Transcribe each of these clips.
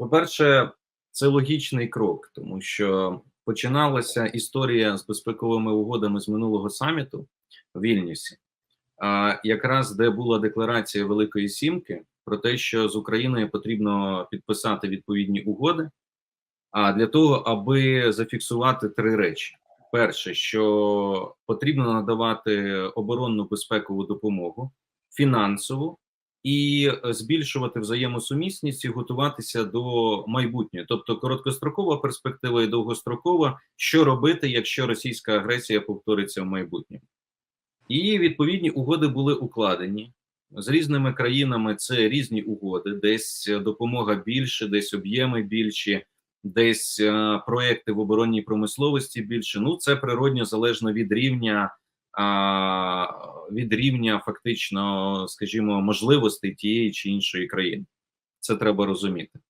По-перше, це логічний крок, тому що починалася історія з безпековими угодами з минулого саміту в Вільнюсі, якраз де була декларація Великої Сімки про те, що з Україною потрібно підписати відповідні угоди. А для того, аби зафіксувати три речі: перше, що потрібно надавати оборонну безпекову допомогу, фінансову і збільшувати взаємосумісність і готуватися до майбутнього, тобто короткострокова перспектива і довгострокова, що робити, якщо російська агресія повториться в майбутньому. І відповідні угоди були укладені з різними країнами. Це різні угоди, десь допомога більше, десь об'єми більші, десь е, проекти в оборонній промисловості більше. Ну це природньо залежно від рівня від рівня фактично, скажімо, можливостей тієї чи іншої країни. Це треба розуміти.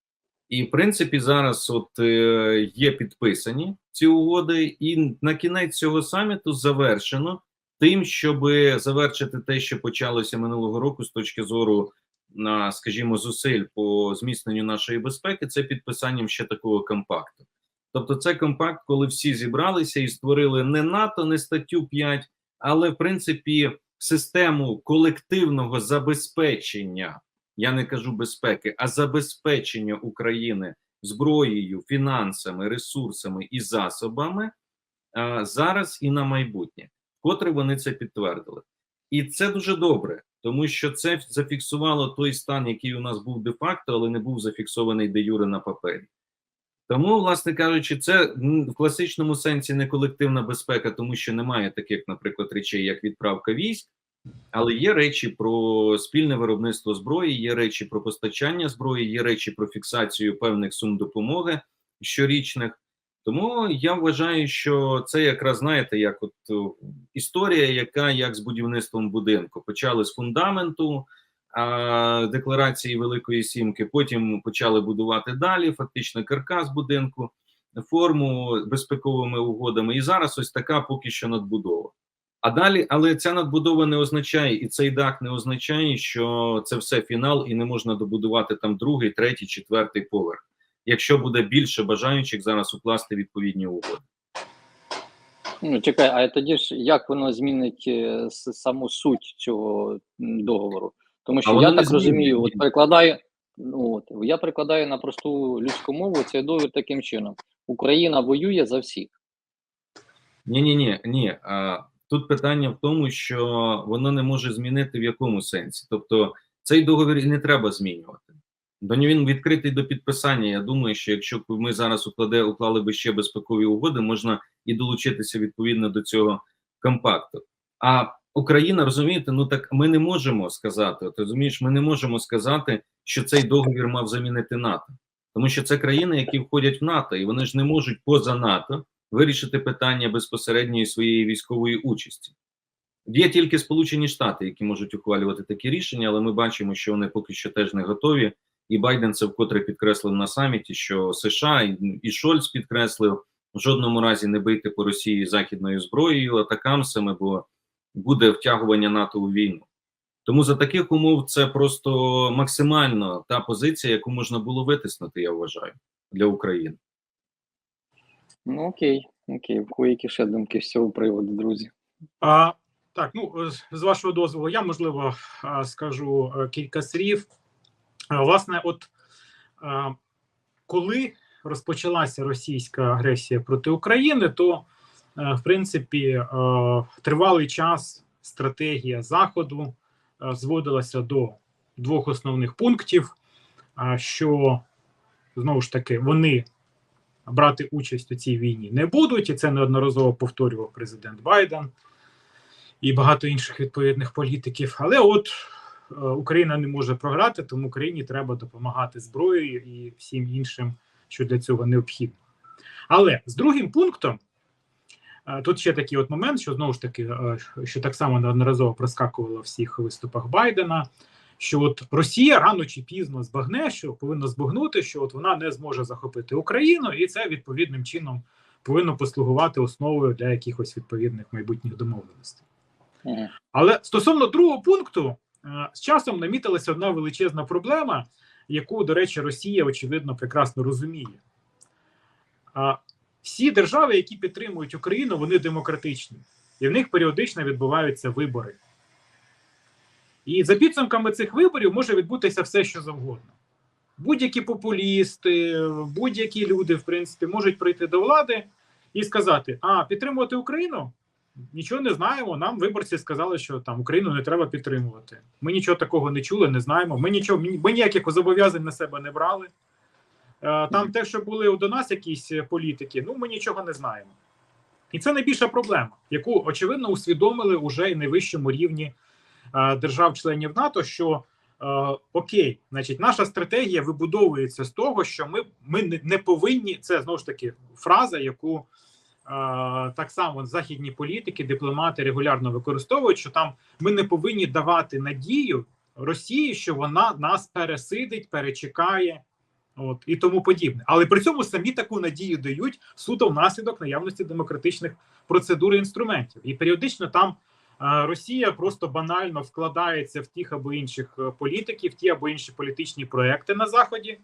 І в принципі, зараз от е, є підписані ці угоди, і на кінець цього саміту завершено тим, щоб завершити те, що почалося минулого року, з точки зору на, скажімо, зусиль по зміцненню нашої безпеки, це підписанням ще такого компакту. Тобто, це компакт, коли всі зібралися і створили не НАТО, не статтю 5, але в принципі систему колективного забезпечення. Я не кажу безпеки, а забезпечення України зброєю, фінансами, ресурсами і засобами а, зараз і на майбутнє, котре вони це підтвердили, і це дуже добре, тому що це зафіксувало той стан, який у нас був де-факто, але не був зафіксований де юре на папері. Тому, власне кажучи, це в класичному сенсі не колективна безпека, тому що немає таких, наприклад, речей, як відправка військ, але є речі про спільне виробництво зброї, є речі про постачання зброї, є речі про фіксацію певних сум допомоги щорічних. Тому я вважаю, що це якраз знаєте, як от історія, яка як з будівництвом будинку почали з фундаменту декларації Великої Сімки. Потім почали будувати далі. Фактично, каркас будинку, форму безпековими угодами. І зараз ось така поки що надбудова. А далі, але ця надбудова не означає, і цей дах не означає, що це все фінал, і не можна добудувати там другий, третій, четвертий поверх. Якщо буде більше бажаючих зараз укласти відповідні угоди. Ну, чекай, а тоді ж як воно змінить е, саму суть цього договору? Тому що я так розумію, от перекладаю, ну от я перекладаю на просту людську мову цей договір таким чином: Україна воює за всіх. Ні, ні, ні, ні. А, Тут питання в тому, що воно не може змінити в якому сенсі. Тобто цей договір і не треба змінювати. До нього він відкритий до підписання. Я думаю, що якщо б ми зараз укладе, уклали би ще безпекові угоди, можна і долучитися відповідно до цього компакту. А Україна розумієте, ну так ми не можемо сказати. Ти розумієш, ми не можемо сказати, що цей договір мав замінити НАТО, тому що це країни, які входять в НАТО, і вони ж не можуть поза НАТО вирішити питання безпосередньої своєї військової участі. Є тільки Сполучені Штати, які можуть ухвалювати такі рішення, але ми бачимо, що вони поки що теж не готові. І Байден це вкотре підкреслив на саміті, що США і Шольц підкреслив в жодному разі не бити по Росії західною зброєю, атакамсами, бо буде втягування НАТО у війну. Тому за таких умов це просто максимально та позиція, яку можна було витиснути, я вважаю, для України. Ну окей, окей, в кої ще думки з цього приводу, друзі. А, Так, ну з вашого дозволу, я можливо скажу е, кілька слів. Власне, от коли розпочалася російська агресія проти України, то е, в принципі е, тривалий час стратегія Заходу зводилася до двох основних пунктів, що знову ж таки вони брати участь у цій війні не будуть, і це неодноразово повторював президент Байден і багато інших відповідних політиків. Але от е, Україна не може програти, тому Україні треба допомагати зброєю і всім іншим, що для цього необхідно. Але з другим пунктом. Тут ще такий от момент, що знову ж таки, е, що так само неодноразово проскакувало в всіх виступах Байдена, що от Росія рано чи пізно збагне, що повинна збагнути, що от вона не зможе захопити Україну, і це відповідним чином повинно послугувати основою для якихось відповідних майбутніх домовленостей. Але стосовно другого пункту, е, з часом намітилася одна величезна проблема, яку, до речі, Росія очевидно прекрасно розуміє. Всі держави, які підтримують Україну, вони демократичні, і в них періодично відбуваються вибори. І за підсумками цих виборів може відбутися все, що завгодно. Будь-які популісти, будь-які люди, в принципі, можуть прийти до влади і сказати: А, підтримувати Україну? Нічого не знаємо. Нам виборці сказали, що там Україну не треба підтримувати. Ми нічого такого не чули, не знаємо. Ми нічого ми ніяких зобов'язань на себе не брали. Е, Там те, що були до нас якісь політики, ну ми нічого не знаємо. І це найбільша проблема, яку очевидно усвідомили уже і найвищому рівні е, держав-членів НАТО. що е, окей, значить, наша стратегія вибудовується з того, що ми ми не, повинні. Це знову ж таки фраза, яку е, так само західні політики, дипломати регулярно використовують, що там ми не повинні давати надію Росії, що вона нас пересидить, перечекає. От і тому подібне, але при цьому самі таку надію дають суто внаслідок наявності демократичних процедур і інструментів, і періодично там е, Росія просто банально вкладається в тих або інших е, політиків, ті або інші політичні проекти на заході,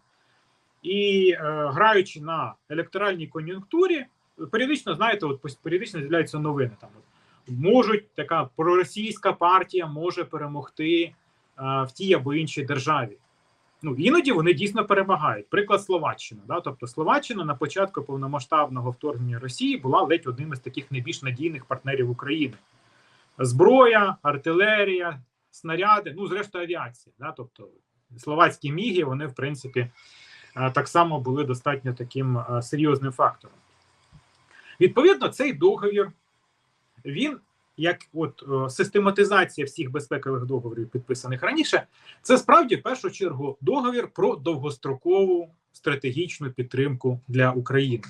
і е, граючи на електоральній кон'юнктурі, періодично знаєте, от періодично з'являються новини. Там можуть така проросійська партія може перемогти е, в тій або іншій державі. Ну іноді вони дійсно перемагають. Приклад Словаччина. Да? Тобто Словаччина на початку повномасштабного вторгнення Росії була ледь одним із таких найбільш надійних партнерів України. Зброя, артилерія, снаряди, ну зрештою авіація. Да? Тобто словацькі міги, вони в принципі так само були достатньо таким серйозним фактором. Відповідно, цей договір він як от е, систематизація всіх безпекових договорів, підписаних раніше, це справді в першу чергу договір про довгострокову стратегічну підтримку для України.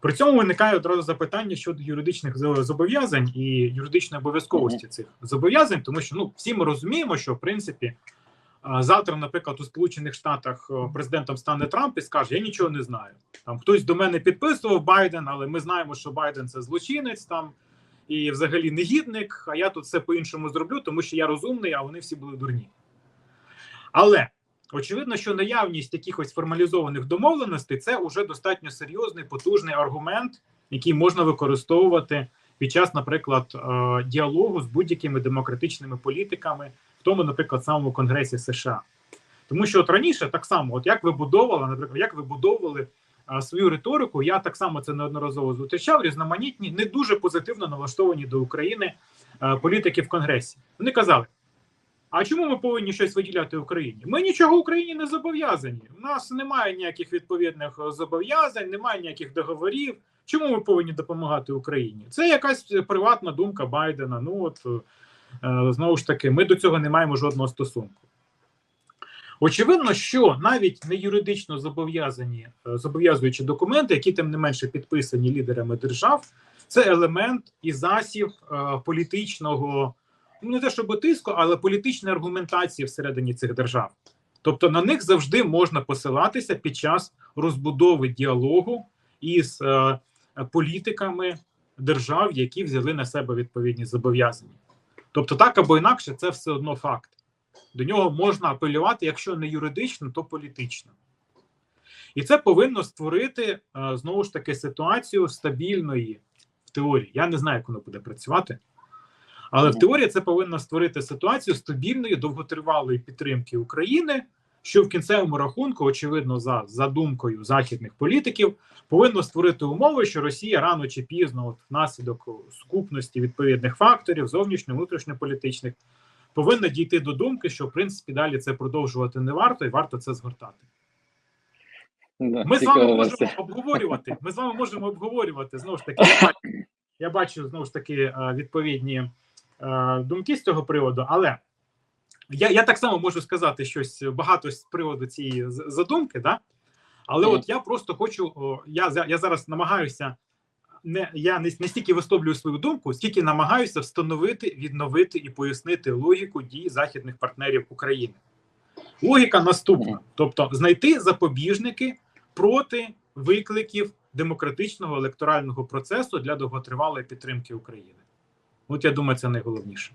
При цьому виникає одразу запитання щодо юридичних зобов'язань і юридичної обов'язковості цих зобов'язань, тому що ну всі ми розуміємо, що в принципі завтра, наприклад, у Сполучених Штатах президентом стане Трамп і скаже: Я нічого не знаю. Там хтось до мене підписував Байден, але ми знаємо, що Байден це злочинець там і взагалі негідник, а я тут все по-іншому зроблю, тому що я розумний, а вони всі були дурні. Але очевидно, що наявність якихось формалізованих домовленостей це вже достатньо серйозний потужний аргумент, який можна використовувати під час, наприклад, е, діалогу з будь-якими демократичними політиками, в тому, наприклад, самому Конгресі США. Тому що от раніше так само, от як вибудовували, наприклад, як вибудовували свою риторику. Я так само це неодноразово зустрічав. Різноманітні, не дуже позитивно налаштовані до України політики в Конгресі. Вони казали: а чому ми повинні щось виділяти Україні? Ми нічого Україні не зобов'язані. У нас немає ніяких відповідних зобов'язань, немає ніяких договорів. Чому ми повинні допомагати Україні? Це якась приватна думка Байдена. Ну от е, знову ж таки, ми до цього не маємо жодного стосунку. Очевидно, що навіть не юридично зобов'язані е, зобов'язуючі документи, які тим не менше підписані лідерами держав, це елемент і засіб е, політичного, ну не те, щоб тиску, але політичної аргументації всередині цих держав. Тобто на них завжди можна посилатися під час розбудови діалогу із е, політиками держав, які взяли на себе відповідні зобов'язання. Тобто, так або інакше, це все одно факт. До нього можна апелювати, якщо не юридично, то політично. І це повинно створити е, знову ж таки ситуацію стабільної в теорії. Я не знаю, як воно буде працювати, але в теорії це повинно створити ситуацію стабільної, довготривалої підтримки України, що в кінцевому рахунку, очевидно, за задумкою західних політиків, повинно створити умови, що Росія рано чи пізно, от внаслідок скупності відповідних факторів, зовнішньо внутрішньополітичних, повинна дійти до думки, що в принципі далі це продовжувати не варто, і варто це згортати. Да, ми з вами можемо обговорювати. Ми з вами можемо обговорювати знову ж таки. Я бачу, знову ж таки е, відповідні е, думки з цього приводу, але я я так само можу сказати щось багато з приводу цієї задумки, да? але mm. от я просто хочу. Я я зараз намагаюся не я не, не стільки висловлюю свою думку, скільки намагаюся встановити, відновити і пояснити логіку дій західних партнерів України. Логіка наступна: тобто, знайти запобіжники проти викликів демократичного електорального процесу для довготривалої підтримки України. От я думаю, це найголовніше.